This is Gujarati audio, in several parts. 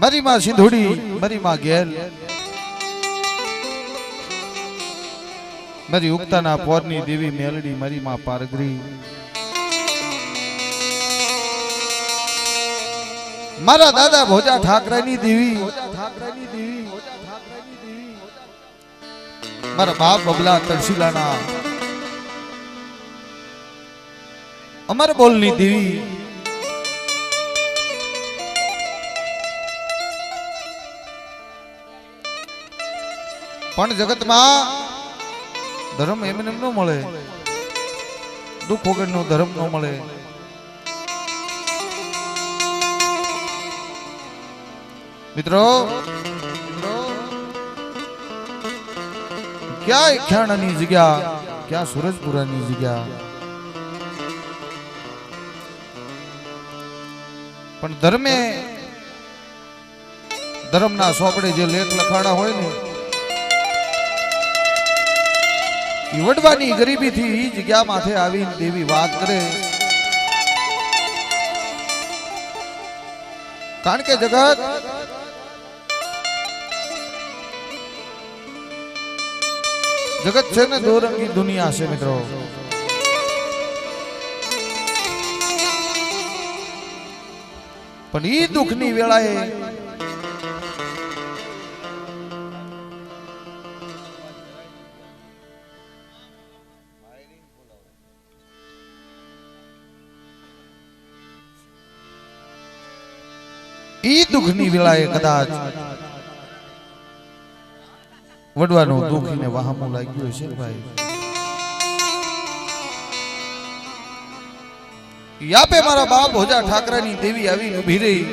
મારી માં સિંધુડી મારી માં ગેલ મરી ઉગતાના પોરની દેવી મેલડી મારી માં પારગરી મારા દાદા ભોજા ઠાકરાની દેવી. મારા બાપ બબલા તરસીલાના અમર બોલની દેવી. પણ જગતમાં ધર્મ એમને એમ ન મળે. દુઃખ વગરનો ધર્મ ન મળે. મિત્રો ક્યાં ખ્યાણાની જગ્યા, ક્યાં સુરજપુરાની જગ્યા? પણ ધર્મે, ધર્મના સોપડે જે લેખ લખાડા હોય ને વડવાની ગરીબીથી ઈ જગ્યા માથે આવીને દેવી વાત કરે. કારણ કે જગત જગત છે ને દોરંગી દુનિયા છે મિત્રો. પણ ઈ દુઃખની વેળાએ ઈ દુઃખની વેળાએ કદાચ. વડવાનું દુઃખીને વાહમું લાગ્યું છે ભાઈ? યાપે મારા બાપ હોજા ઠાકરાની દેવી આવી ઊભી રહી.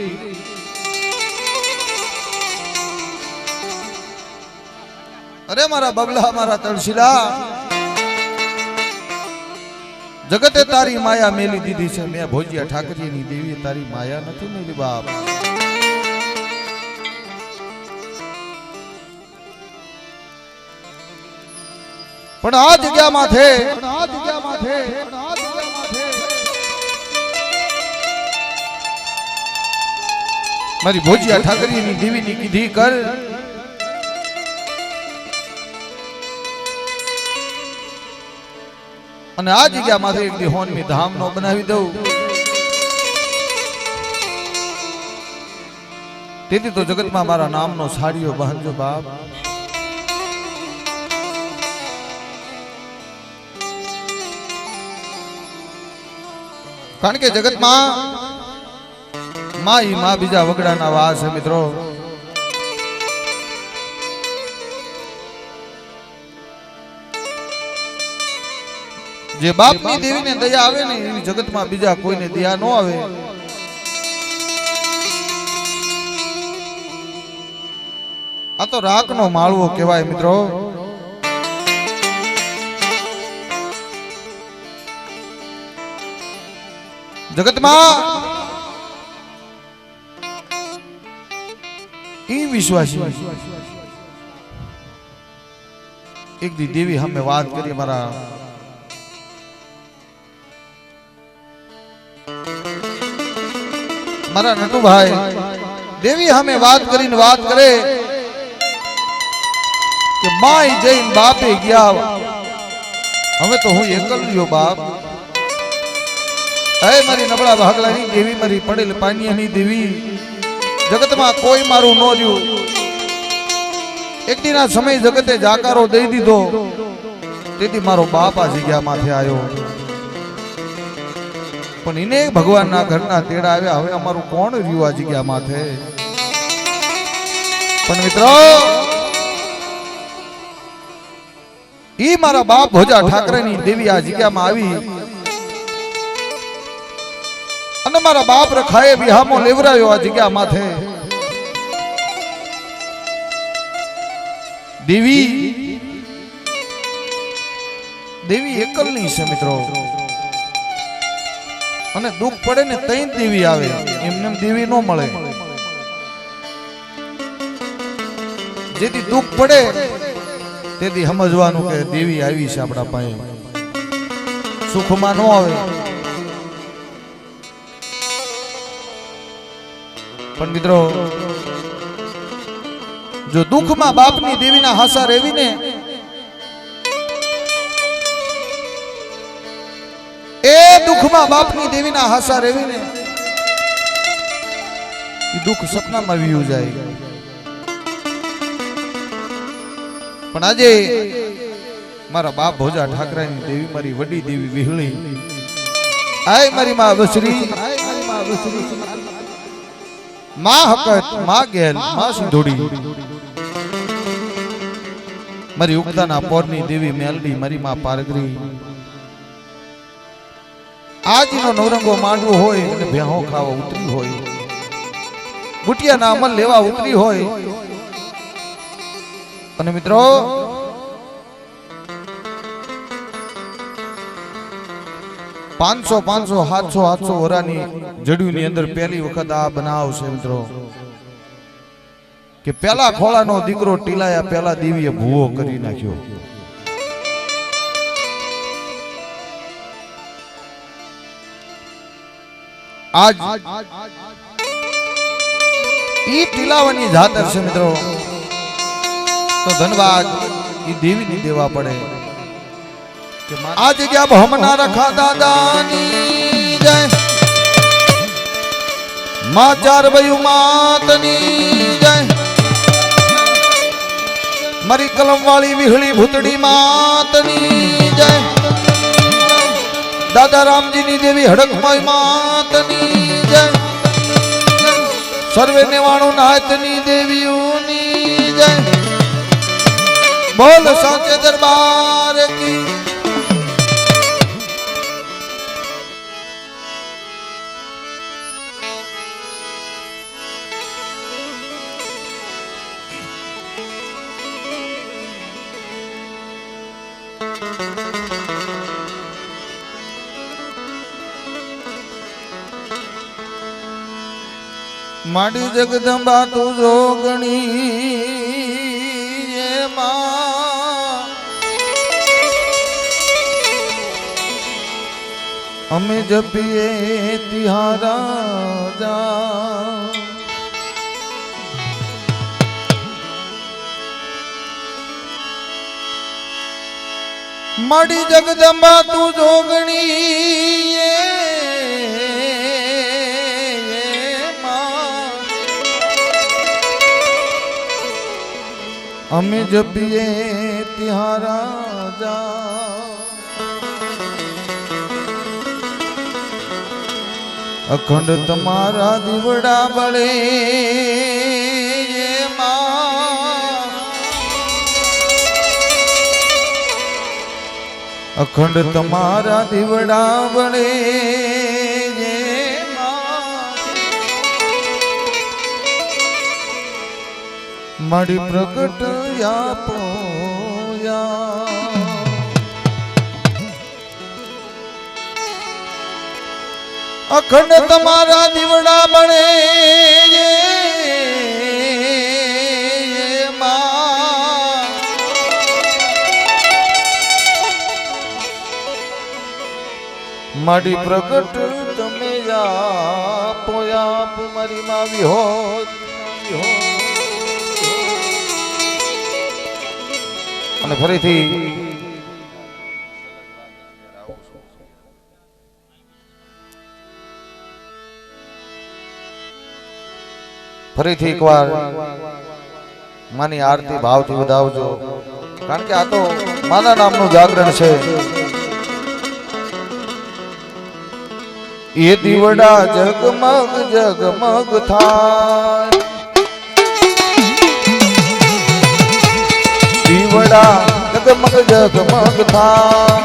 અરે મારા બબલા, મારા તળશીલા. જગતે તારી માયા મેલી દીધી છે. મેં ભોજિયા ઠાકરીની દેવીએ તારી માયા નથી મેલી બાપ. પણ આ જગ્યા માથે આ જગ્યા માથે મારી ભોજિયા ઠાકરીની દેવીની કીધી કર. અને આ જગ્યા માથે એક દી હોનની ધામ નો બનાવી દઉં. તેથી તો જગતમાં મારા નામનો સાડીઓ બાંધજો બાપ. કારણ કે જગતમાં માં ઈ માં બીજા વગડાના વાસ છે મિત્રો. જે બાપની દેવીને દયા આવે ને, એવી જગતમાં બીજા કોઈને દયા ન આવે. આ તો રાખનો માળવો કહેવાય મિત્રો. જગતમાં ઈ વિશ્વાસી એક દી દેવી અમે વાત કરી મારા મારા નટુભાઈ દેવી અમે વાત કરીને વાત કરે કે માય જઈને બાપે ગયા હવે તો હું એકલ રહ્યો બાપ મારી નબળા ભાગલાની દેવી, મારી પડેલ પાનિયાની દેવી, જગતમાં કોઈ મારું ન રહ્યું. એકટીના સમય જગતે જાકારો દઈ દીધો. તેથી મારો બાપ આ જગ્યા માથે આવ્યો. પણ એને ભગવાનના ઘરના તેડા આવ્યા. હવે અમારું કોણ રહ્યું આ જગ્યા માથે પણ મિત્રો, ઈ મારા બાપ ભોજા ઠાકરેની દેવી આ જગ્યામાં આવી. અને મારા બાપ રખાએ વિહામો લેવરાયો આ જગ્યા માથે. દેવી દેવી એકલની છે મિત્રો. અને દુઃખ પડે ને તઈ દેવી આવે, એમને એમ દેવી ન મળે. જેથી દુઃખ પડે, તેથી સમજવાનું કે દેવી આવી છે આપણા પાસે. સુખમાં ન આવે. પણ મિત્રો, જો દુઃખમાં બાપની દેવીના હાસા રેવીને એ દુઃખમાં બાપની દેવીના હાસા રેવીને દુઃખ સપનામાં વ્યુ જાય. પણ આજે મારા બાપ ભોજા ઠાકરાની દેવી, મારી વડી દેવી વિહળી. આય મારી માં વસરી. આય મારી માં બસરી માં હકત, માં ગેલ, માં સિંધોડી. મારી ઉગતાના પોરની દેવી મેલડી, મારી માં પારગરી આજનો નવરંગો માંડવો હોય અને ભેહો ખાવા ઉતરી હોય. ગુટિયાના અમલ લેવા ઉતરી હોય. અને મિત્રો પાંચસો પાંચસો, સાતસો સાતસો વરાની જડ્યુની અંદર પહેલી વખત આ બનાવ છે મિત્રો. કે પેલા ખોળાનો દીકરો ટીલાયા પેલા દેવીએ ભૂવો કરી નાખ્યો. આજ ઈ ટીલાવાની જાતર છે મિત્રો. તો ધન્યવાદ ઈ દેવીની દેવા પડે. આ જગ્યા ભમના રખા દાદાની જય માં ચાર બયુ માતની જય મારી કલમ વાળી વિહળી ભૂતડી માતની જય દાદા રામજીની દેવી હડકમય માતની જય સર્વે નેવાણું નાથની દેવીઓની જય બોલ સાચે દરબાર કી માડી જગદંબા તું જોગણી એ માં. અમે જપીએ તિહારા જા માડી જગદંબા તું જોગણી અમે જપીએ ત્યાં રાજા અખંડ તમારા દીવડા બળે. અખંડ તમારા દીવડા બળે મારી પ્રગટ આપો અખંડ તમારા દીવડા બને મારી પ્રગટ તમે યા પોયા મારી માં વિહોત. અને ફરીથી ફરીથી એકવાર માની આરતી ભાવથી વધાવજો. કારણ કે આ તો માના નામનું જાગરણ છે. એ દીવડા જગમગ જગમગ થાય. દીવડા જગમગ જગમગ થા.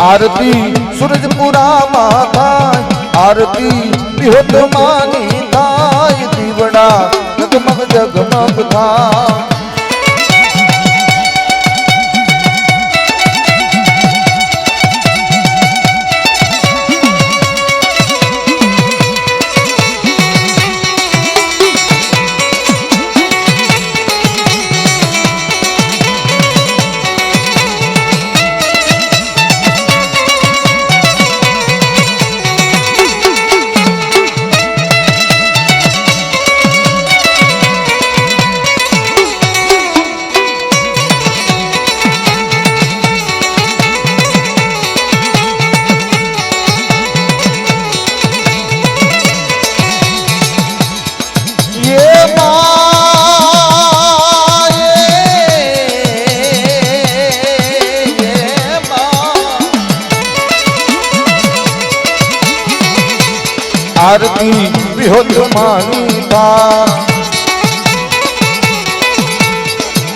આરતી સૂરજપુરામાં થાય આરતી વિહોતમાની થાય દીવડા જગમગ જગમગ થાય આરતી વિહોત માની થા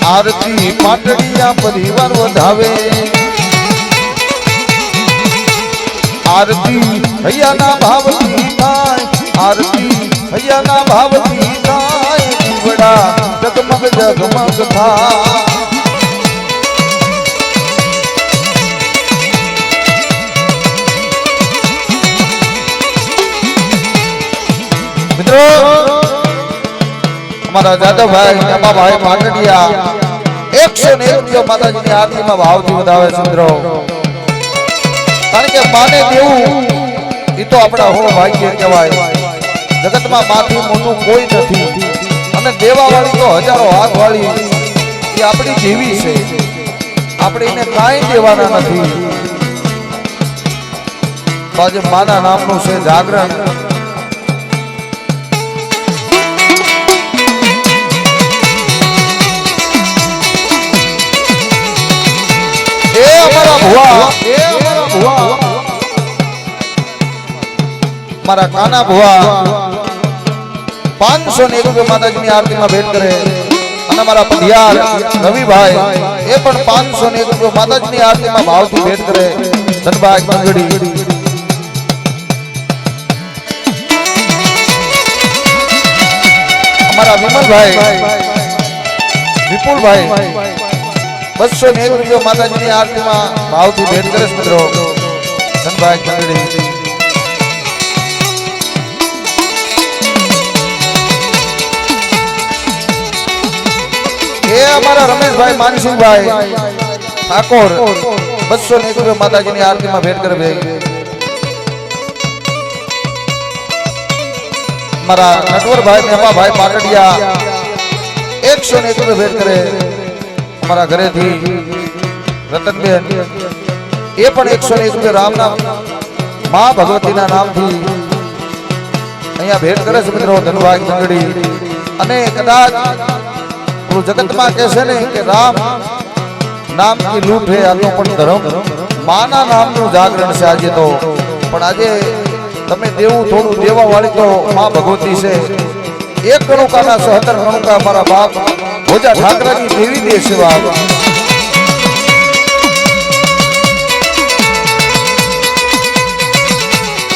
આરતી પાટડિયા પરિવાર વધાવે આરતી હૈયાના ભાવથી થાય આરતી હૈયાના ભાવથી થાય દીવડા જગમગ જગમગ થાય મિત્રો, અમારા જાદવભાઈ નમાભાઈ પાટડિયા, એકસો ને એક દિવસ માતાજીની આરતીમાં ભાવથી વધાવે છે મિત્રો. કારણ કે માને દેવું એ તો આપણા હો ભાગ્ય કહેવાય. જગતમાં માથી મોટું કોઈ નથી. અને દેવા વાળી તો હજારો હાથ વાળી એ આપણી જેવી છે. આપણે એને કાંઈ દેવાના નથી. તો આજે માના નામનું છે જાગરણ. ભુવા. એ અમારા ભુવા મારા કાના ભુવા પાંચસો ને એક રૂપિયા માતાજીની આરતીમાં ભેટ કરે. અને મારા પઢિયાર રવિભાઈ, એ પણ પાંચસો ને એક રૂપિયા માતાજીની આરતીમાં ભાવથી ભેટ કરે. ધનભાઈ કંગડી અમારા વિમલભાઈ, વિપુલભાઈ બસો ને એક રૂપિયા માતાજીની આરતીમાં ભાવથી ભેટ કરે છે મિત્રો. ધનભાઈ કંગડી એ અમારા રમેશભાઈ માનસિંહભાઈ. ઠાકોર, બસો ને એક રૂપિયા માતાજીની આરતીમાં ભેટ કરે ભાઈ. મારા નટવરભાઈ મેમાભાઈ પાટડિયા એકસો ને એક રૂપિયા ભેટ કરે. અમારા ઘરેથી રતનબેન, એ પણ એકસો ને રૂપિયા રામના મા ભગવતીના નામથી અહીંયા ભેટ કરે છે મિત્રો ધનભાઈ કંગડી અને કદાચ જગતમાં કહે છે ને કે રામ નામ કી લૂંટ હે, આનો પણ ધર્મ માના નામનું જાગરણ છે આજે તો. પણ આજે તમે દેવું, થોડું દેવા વાળી તો મા ભગવતી છે. એક ગણુકાના સહતર ગણુકા મારા બાપ ભોજા ઠાકરાની દેવી દે સેવા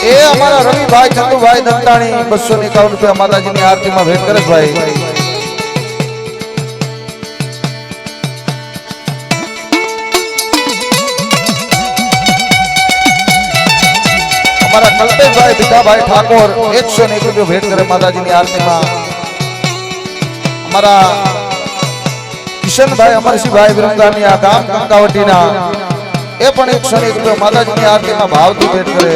એ અમારા રવિભાઈ ચંદુભાઈ દંતાણી બસો ને એકાવન રૂપિયા માતાજીની આરતીમાં ભેટ કરે ભાઈ. અમારા કલ્પેશભાઈ ભીખાભાઈ ઠાકોર એકસો ને એક રૂપિયો ભેટ કરે માતાજીની આરતીમાં. અમારા કિશનભાઈ અમરસિંહભાઈ વિરંગાની આ ગામ કંકાવટીના એ પણ એકસો ક્ષણ એક માતાજીની આરતીમાં ભાવથી ભેટ કરે.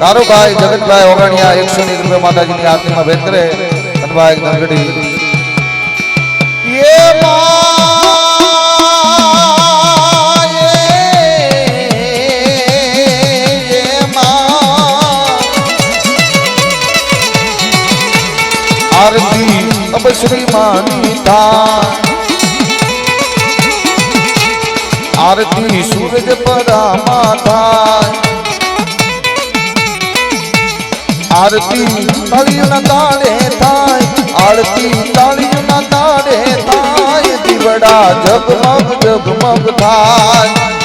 કારુભાઈ જગતભાઈ ઓગણિયા એકસો ની એક રૂપિયા માતાજીની આરતીમાં ભેટ કરે. બાઈક ધનગઢી એ આરતી અબ શ્રી માનીતા આરતી સૂરજ પરા માતા આરતી તાળીઓના તાળે થાય આરતી તાળીઓના તાળે થાય દીવડા જગમગ જગમગ થાય.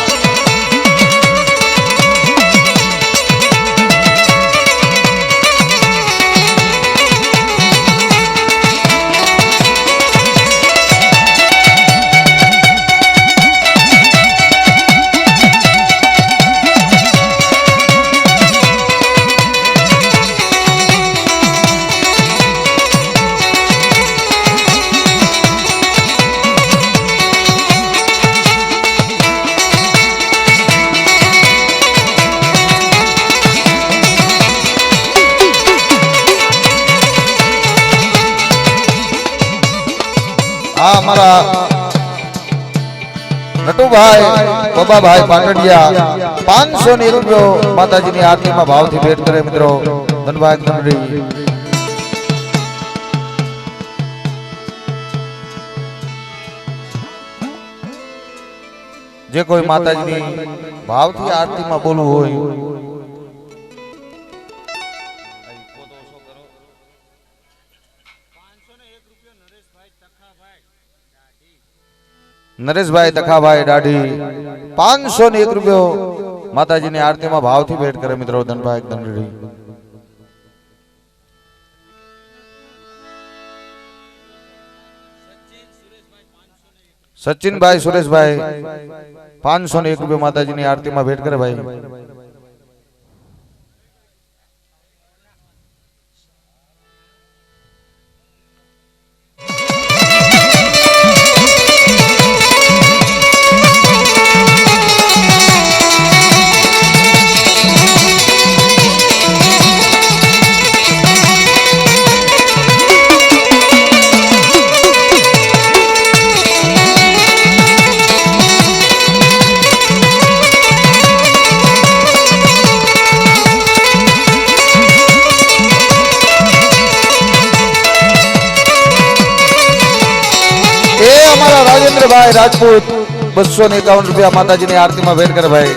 બાબાભાઈ પાટડિયા પાંચસો ને રૂપિયો માતાજીની આરતીમાં ભાવથી ભેટ કરે મિત્રો. ધનભાઈ ધનડી જે કોઈ માતાજીની ભાવથી આરતીમાં બોલવું હોય. નરેશભાઈ તખાભાઈ દાઢી પાંચસો ને એક રૂપિયો માતાજીની આરતીમાં ભાવથી ભેટ કરે મિત્રો ધનભાઈ ધનડી સચિનભાઈ સુરેશભાઈ પાંચસો ને એક રૂપિયા માતાજીની આરતીમાં ભેટ કરે ભાઈ. રાજેન્દ્રભાઈ રાજપૂત, બસો ને એકાવન રૂપિયા માતાજીની આરતીમાં ભેટ કરે ભાઈ.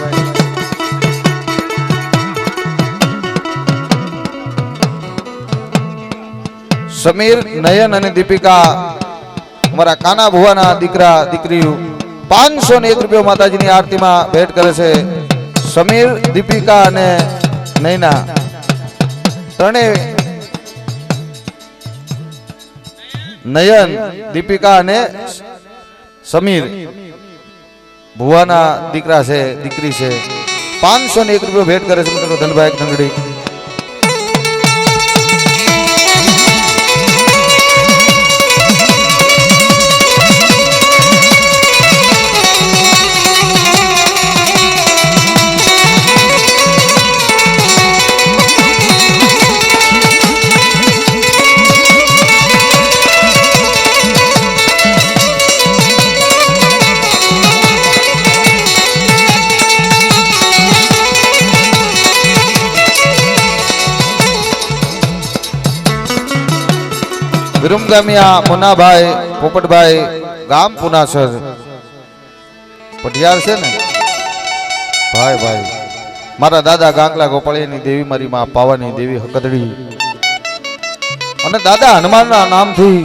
સમીર, નયન અને દીપિકા, અમારા કાના ભુવાના દીકરા દીકરી પાંચસો ને એક રૂપિયા માતાજીની આરતીમાં ભેટ કરે છે. સમીર, દીપિકા અને નયના. ત્રણેય નયન, દીપિકા અને સમીર, ભુવાના દીકરા છે, દીકરી છે. પાંચસો ને એક રૂપિયો ભેટ કરે છે મિત્રો ધનભાઈ ધંગડી વિરમગામિયા મુનાભાઈ પોપટભાઈ, ગામ પુનાસર પઢિયાર છે ને? ભાઈ ભાઈ. મારા દાદા ગાંગલા ગોપાળિયાની દેવી, મારી માં પાવાની દેવી હકદડી. અને દાદા હનુમાનના નામથી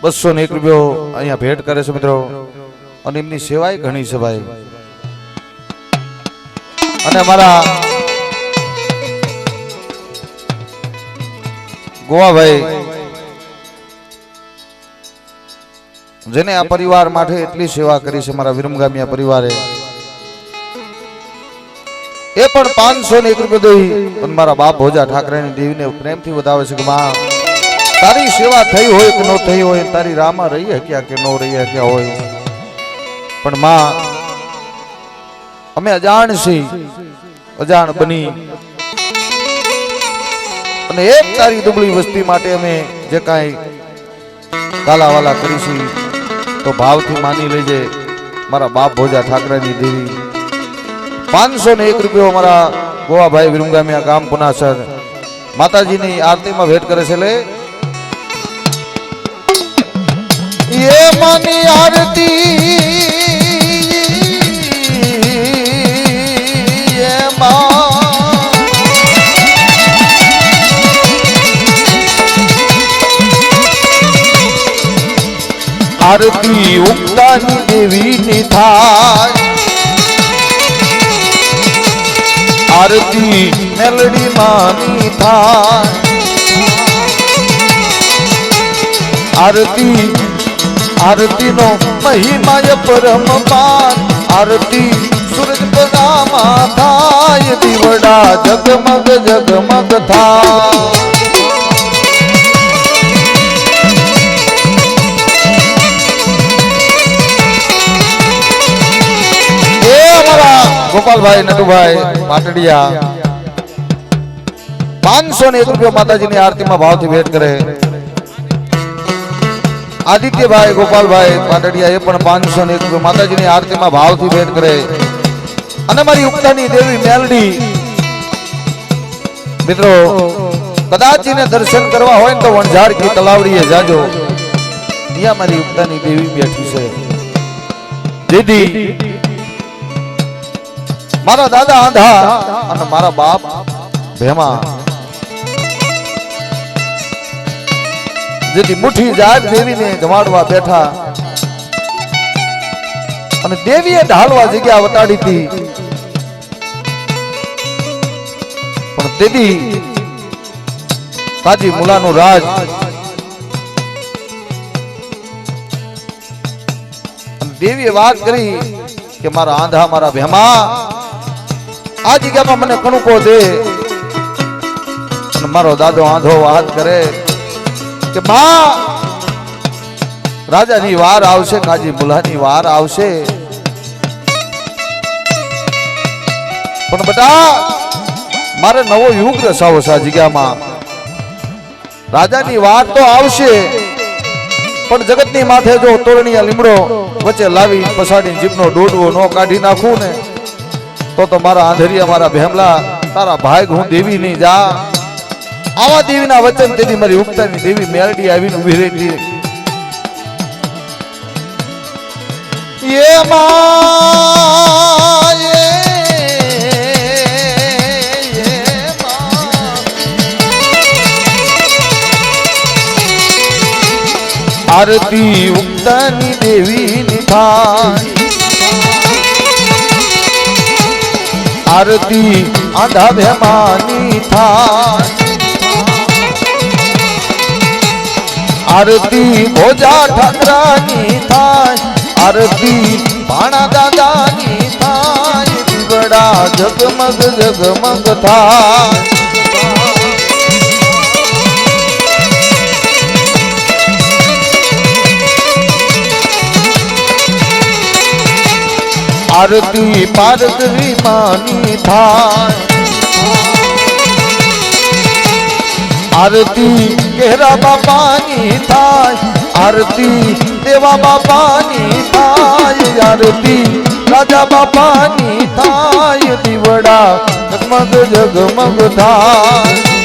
બસો ને એક રૂપિયો અહીંયા ભેટ કરે છે મિત્રો. અને એમની સેવાય ઘણી છે ભાઈ. અને મારા ગોવાભાઈ જેને આ પરિવાર માટે એટલી સેવા કરી છે મારા વિરમગામિયા પરિવારે. એ પણ પાંચસો ને એક રૂપિયા દઈ પણ મારા બાપ ભોજા ઠાકરેની દેવીને પ્રેમથી વધાવે છે કે માં, તારી સેવા થઈ હોય કે ન થઈ હોય, તારી રામા રહી હક્યા કે ન રહી હક્યા હોય? પણ માં, અમે અજાણ છીએ, અજાણ બની. અને એક તારી દુબળી વસ્તી માટે અમે જે કાંઈ કાલાવાલા કરીશું તો ભાવથી માની લેજે, મારા બાપ ભોજા ઠાકરાની દેવી પાંચસો ને એક રૂપિયો મારા ગોવાભાઈ વિરુંગામિયા ગામ પુનાસર માતાજીની આરતીમાં ભેટ કરે છે લે. એ માની આરતી આરતી ઉગતાની દેવીની થાય આરતી મેલડી માની થાય આરતી આરતીનો મહિમાય પરમ પાન આરતી સૂરજ પદામાં થાય દીવડા જગમગ જગમગ થાય ગોપાલભાઈ નટુભાઈ પાટડિયા પાંચસો ને એક રૂપિયા માતાજીની આરતીમાં ભાવથી ભેટ કરે. આદિત્યભાઈ, ગોપાલભાઈ પાટડિયા એ પણ પાંચસો ને એક રૂપિયા માતાજીની આરતીમાં ભાવથી ભેટ કરે. અને મારી ઉક્તાની દેવી મેલડી. મિત્રો કદાચ એને દર્શન કરવા હોય ને તો વણઝાર કી તલાવડીએ જાજો. ત્યાં મારી ઉક્તાની દેવી બેઠી છે. દીદી મારા દાદા આંધા અને મારા બાપ ભેમા. જેથી મુઠ્ઠી જાત દેવીને જમાડવા બેઠા. અને દેવીએ ઢાલવા જગ્યા વટાડી હતી. પણ તેથી તાજી મુલાનું રાજ દેવીએ વાત કરી કે મારા આંધા, મારા ભેમા આ જગ્યામાં મને કણુકો દે અને મારો દાદો આંધો વાત કરે કે, મા, રાજાની વાર આવશે, કાજી મુલાની વાર આવશે. પણ બેટા, મારે નવો યુગ રસાવો છે આ જગ્યામાં. રાજાની વાર તો આવશે, પણ જગતની માથે જો તોરણીયા લીમડો વચ્ચે લાવી પસાડી જીભનો દોડવો નો કાઢી નાખું ને. તો તો મારા આંધરિયા મારા ભેમલા, તારા ભાઈ હું દેવી નહીં જા. આવા દેવીના વચન તેથી મારી ઉગતાની દેવી મેરડી આવીને ઊભી રહી એ માં આરતી ઉક્તાની દેવી નિથાય આરતી આંધા ભેમાની થાય આરતી ભોજા ઠાકરાની થાય આરતી ભાણા દાદાની થાય દીવડા જગમગ જગમગ થાય આરતી પારદરી માની થાય આરતી કેરા બાપાની થાય આરતી દેવા બાપાની થાય આરતી રાજા બાપાની થાય દીવડા જગમગ જગમગ થાય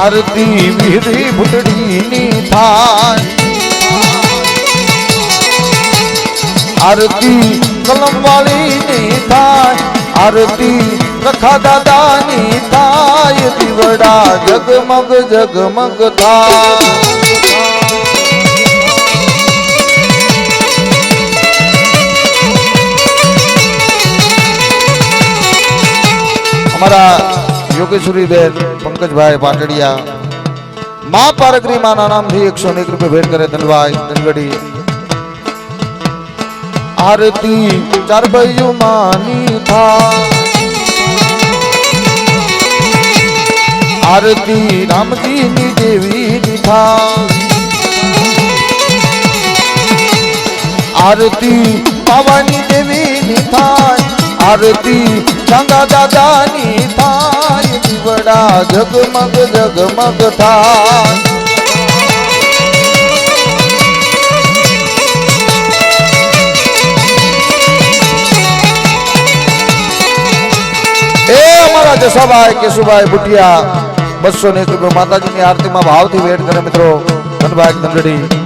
આરતી વીરી ભૂતડીની થાય આરતી કલમ વાળીની થાય આરતી રખા દાદાની થાય દીવડા જગમગ જગમગ થાય અમારા યોગેશ્વરી બેન પંકજભાઈ પાટડિયા મા પારગરી માના નામથી એકસો એક રૂપિયા ભેટ કરે ધનભાઈ ધનગડી આરતી ચાર ભાઈઓ માની થા આરતી રામજીની દેવીની થા આરતી પાવાની દેવીની થાય आरती। चंगा दादा, नी थाई दिवड़ा जगमग जगमग थाई भाई केशु भाई बुटिया बसो ने माता जी आरती में भाव थी वेट करें मित्रों धनबाद धनगढ़ी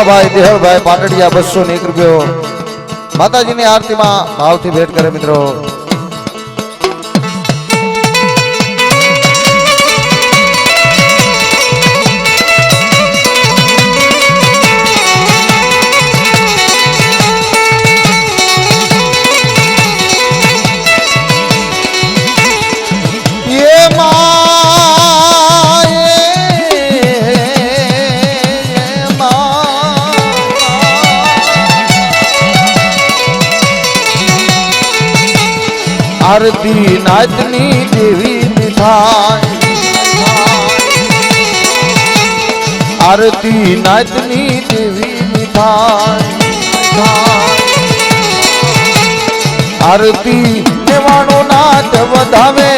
અમારા ગોપાભાઈ દેહળભાઈ પાટડિયા બસો ને એક રૂપિયો. માતાજીની આરતીમાં ભાવથી ભેટ કરે મિત્રો. આરતી નાચની દેવી નિધાન આરતી નાચની દેવી નિધાન આરતી દેવાનો નાચ વધાવે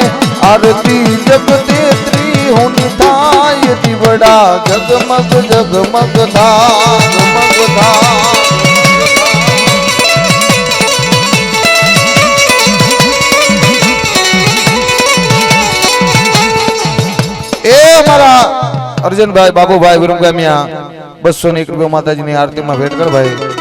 આરતી જગતેત્રી હુની થાય દીવડા જગમગ જગમગ થા જગમગ થા અમારા અર્જુનભાઈ બાબુભાઈ વિરમગામિયા. બસો ને એક રૂપિયા માતાજીની આરતીમાં ભેટ કર ભાઈ.